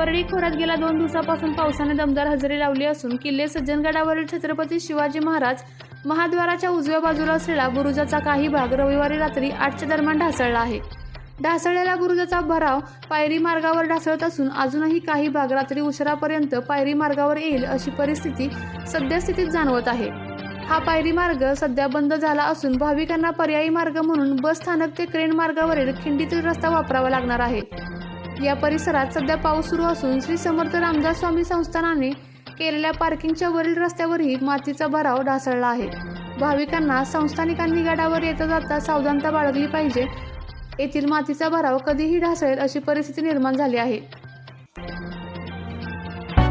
परळी खोऱ्यात गेल्या दोन दिवसापासून पावसाने दमदार हजेरी लावली असून किल्ले सज्जनगडावरील छत्रपती शिवाजी महाराज महाद्वाराच्या उजव्या बाजूला असलेला बुरुजाचा काही भाग रविवारी रात्री आठच्या दरम्यान ढासळला आहे. ढासळलेला बुरुजाचा भराव पायरी मार्गावर ढासळत असून अजूनही काही भाग रात्री उशिरापर्यंत पायरी मार्गावर येईल अशी परिस्थिती सद्यस्थितीत जाणवत आहे. हा पायरी मार्ग सध्या बंद झाला असून भाविकांना पर्यायी मार्ग म्हणून बस स्थानक ते क्रेन मार्गावरील खिंडीतील रस्ता वापरावा लागणार आहे. या परिसरात सध्या पाऊस सुरू असून श्री समर्थ रामदास स्वामी संस्थानाने केलेल्या पार्किंगच्या वरील रस्त्यावरही मातीचा भराव ढासळला आहे. भाविकांना संस्थानिकांनी गडावर येता जाता सावधानता बाळगली पाहिजे. येथील मातीचा भराव कधीही ढासळेल अशी परिस्थिती निर्माण झाली आहे.